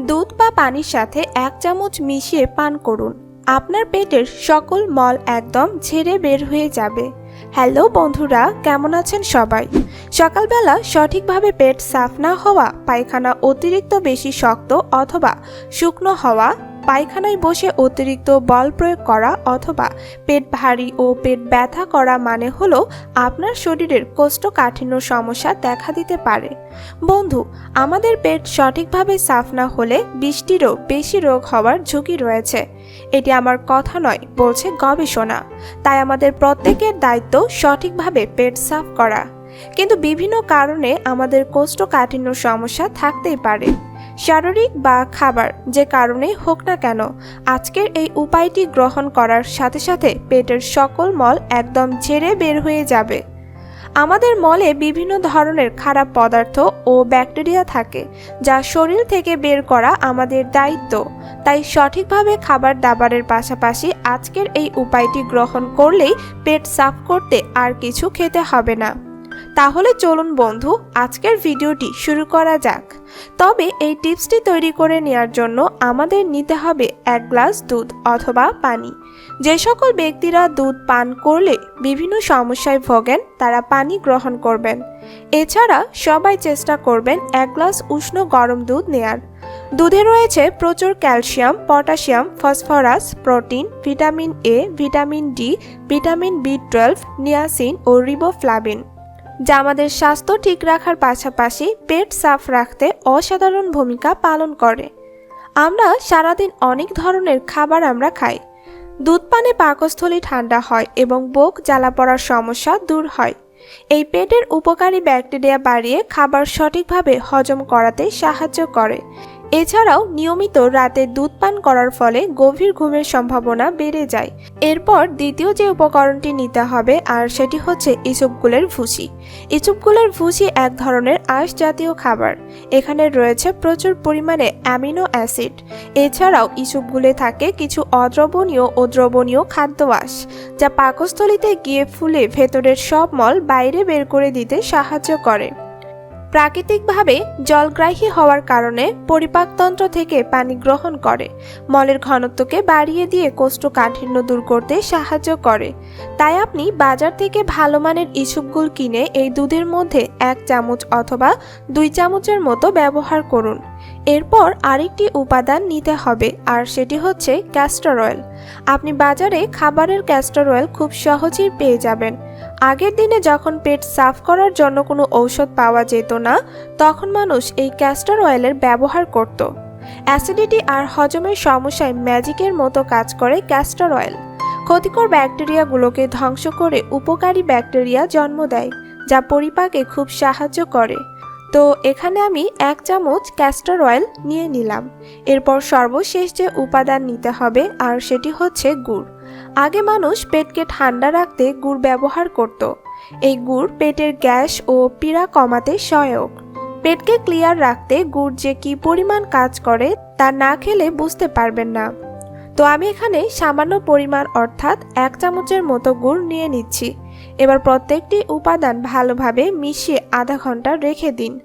দুধ বা পানির সাথে এক চামচ মিশিয়ে পান করুন। আপনার পেটের সকল মল একদম ঝেড়ে বের হয়ে যাবে। হ্যালো বন্ধুরা, কেমন আছেন সবাই? সকালবেলা সঠিকভাবে পেট সাফ না হওয়া, পায়খানা অতিরিক্ত বেশি শক্ত অথবা শুকনো হওয়া পায়খানায় বসে অতিরিক্ত বল প্রয়োগ করা অথবা পেট ভারী ও পেট ব্যথা করা মানে হলো আপনার শরীরের কোষ্ঠকাঠিন্য সমস্যা দেখা দিতে পারে। বন্ধু, আমাদের পেট সঠিকভাবে সাফ না হলে বৃষ্টিরও বেশি রোগ হওয়ার ঝুঁকি রয়েছে। এটি আমার কথা নয়, বলছে গবেষণা। তাই আমাদের প্রত্যেকের দায়িত্ব সঠিকভাবে পেট সাফ করা। কিন্তু বিভিন্ন কারণে আমাদের কোষ্ঠকাঠিন্য সমস্যা থাকতেই পারে। শারীরিক বা খাবার যে কারণেই হোক না কেন, আজকের এই উপায়টি গ্রহণ করার সাথে সাথে পেটের সকল মল একদম ঝেড়ে বের হয়ে যাবে। আমাদের মলে বিভিন্ন ধরনের খারাপ পদার্থ ও ব্যাকটেরিয়া থাকে, যা শরীর থেকে বের করা আমাদের দায়িত্ব। তাই সঠিকভাবে খাবার দাবারের পাশাপাশি আজকের এই উপায়টি গ্রহণ করলেই পেট সাফ করতে আর কিছু খেতে হবে না। তাহলে চলুন বন্ধু, আজকের ভিডিওটি শুরু করা যাক। তবে এই টিপসটি তৈরি করে নেওয়ার জন্য আমাদের নিতে হবে এক গ্লাস দুধ অথবা পানি। যে সকল ব্যক্তিরা দুধ পান করলে বিভিন্ন সমস্যায় ভোগেন, তারা পানি গ্রহণ করবেন। এছাড়া সবাই চেষ্টা করবেন এক গ্লাস উষ্ণ গরম দুধ নেয়ার। দুধে রয়েছে প্রচুর calcium, potassium, phosphorus, protein, vitamin A, vitamin D, vitamin B twelve, niacin O riboflavin. যা আমাদের স্বাস্থ্য ঠিক রাখার পাশাপাশি পেট সাফ রাখতে অসাধারণ ভূমিকা পালন করে। আমরা সারাদিন অনেক ধরনের খাবার আমরা খাই। দুধ পানে পাকস্থলী ঠান্ডা হয় এবং বুক জ্বালা পড়ার সমস্যা দূর হয়। এই পেটের উপকারী ব্যাকটেরিয়া বাড়িয়ে খাবার সঠিকভাবে হজম করাতে সাহায্য করে। এছাড়াও নিয়মিত রাতে দুধ পান করার ফলে গভীর ঘুমের সম্ভাবনা বেড়ে যায়। এরপর দ্বিতীয় যে উপকরণটি নিতে হবে, আর সেটি হচ্ছে ইসুপগুলের ভুসি। ইসুপগুলের ভুসি এক ধরনের আঁশ জাতীয় খাবার। এখানে রয়েছে প্রচুর পরিমাণে অ্যামিনো অ্যাসিড। এছাড়াও ইসুপগুলে থাকে কিছু অদ্রবণীয় ও দ্রবণীয় খাদ্য আঁশ, যা পাকস্থলিতে গিয়ে ফুলে ভেতরের সব মল বাইরে বের করে দিতে সাহায্য করে। প্রাকৃতিকভাবে জলগ্রাহী হওয়ার কারণে পরিপাকতন্ত্র থেকে পানি গ্রহণ করে। মলের ঘনত্বকে বাড়িয়ে দিয়ে কোষ্ঠকাঠিন্য দূর করতে সাহায্য করে। তাই আপনি বাজার থেকে ভালো মানের ইসুপগুল কিনে এই দুধের মধ্যে এক চামচ অথবা দুই চামচের মতো ব্যবহার করুন। এরপর আরেকটি উপাদান নিতে হবে, আর সেটি হচ্ছে ক্যাস্টর অয়েল। আপনি বাজারে খাবারের ক্যাস্টর অয়েল খুব সহজেই পেয়ে যাবেন। আগের দিনে যখন পেট সাফ করার জন্য কোনো ঔষধ পাওয়া যেত না, তখন মানুষ এই ক্যাস্টর অয়েলের ব্যবহার করত। অ্যাসিডিটি আর হজমের সমস্যায় ম্যাজিকের মতো কাজ করে ক্যাস্টর অয়েল ক্ষতিকর ব্যাকটেরিয়াগুলোকে ধ্বংস করে উপকারী ব্যাকটেরিয়া জন্ম দেয়, যা পরিপাকে খুব সাহায্য করে। তো এখানে আমি এক চামচ ক্যাস্টর অয়েল নিয়ে নিলাম। এরপর সর্বশেষ যে উপাদান নিতে হবে, আর সেটি হচ্ছে গুড়। আগে মানুষ পেটকে ঠান্ডা রাখতে গুড় ব্যবহার করত। এই গুড় পেটের গ্যাস ও পীড়া কমাতে সহায়ক। পেটকে ক্লিয়ার রাখতে গুড় যে কি পরিমাণ কাজ করে, তা না খেলে বুঝতে পারবেন না। তো আমি এখানে সামান্য পরিমাণ অর্থাৎ এক চামচের মতো গুড় নিয়ে নিচ্ছি। এবার প্রত্যেকটি উপাদান ভালোভাবে মিশিয়ে আধা ঘণ্টা রেখে দিন।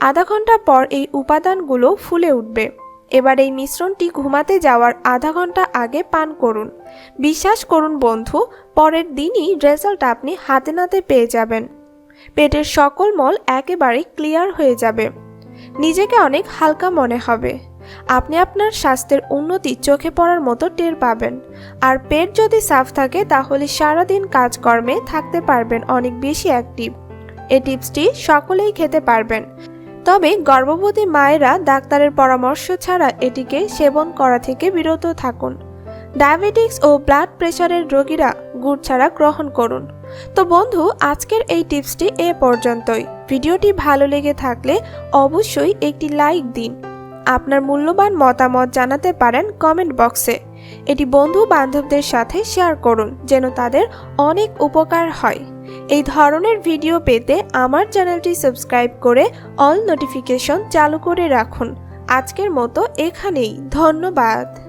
আধা ঘণ্টা পর এই উপাদানগুলো ফুলে উঠবে। এবার এই মিশ্রণটি ঘুমাতে যাওয়ার আধা ঘণ্টা আগে পান করুন। বিশ্বাস করুন বন্ধু, পরের দিনই রেজাল্ট আপনি হাতে নাতে পেয়ে যাবেন। পেটের সকল মল একেবারে ক্লিয়ার হয়ে যাবে। নিজেকে অনেক হালকা মনে হবে। আপনি আপনার স্বাস্থ্যের উন্নতি চোখে পড়ার মতো টের পাবেন। আর পেট যদি সাফ থাকে, তাহলে সারাদিন কাজকর্মে থাকতে পারবেন অনেক বেশি অ্যাক্টিভ এই টিপসটি সকলেই খেতে পারবেন। তবে গর্ভবতী মায়েরা ডাক্তারের পরামর্শ ছাড়া এটিকে সেবন করা থেকে বিরত থাকুন। ডায়াবেটিক্স ও ব্লাড প্রেশারের রোগীরা গুড় ছাড়া গ্রহণ করুন। তো বন্ধু, আজকের এই টিপসটি এ পর্যন্তই। ভিডিওটি ভালো লেগে থাকলে অবশ্যই একটি লাইক দিন। আপনার মূল্যবান মতামত জানাতে পারেন কমেন্ট বক্সে। এটি বন্ধু বান্ধবদের সাথে শেয়ার করুন, যেন তাদের অনেক উপকার হয়। এই ধরনের ভিডিও পেতে আমার চ্যানেলটি সাবস্ক্রাইব করে অল নোটিফিকেশন চালু করে রাখুন। আজকের মতো এখানেই, ধন্যবাদ।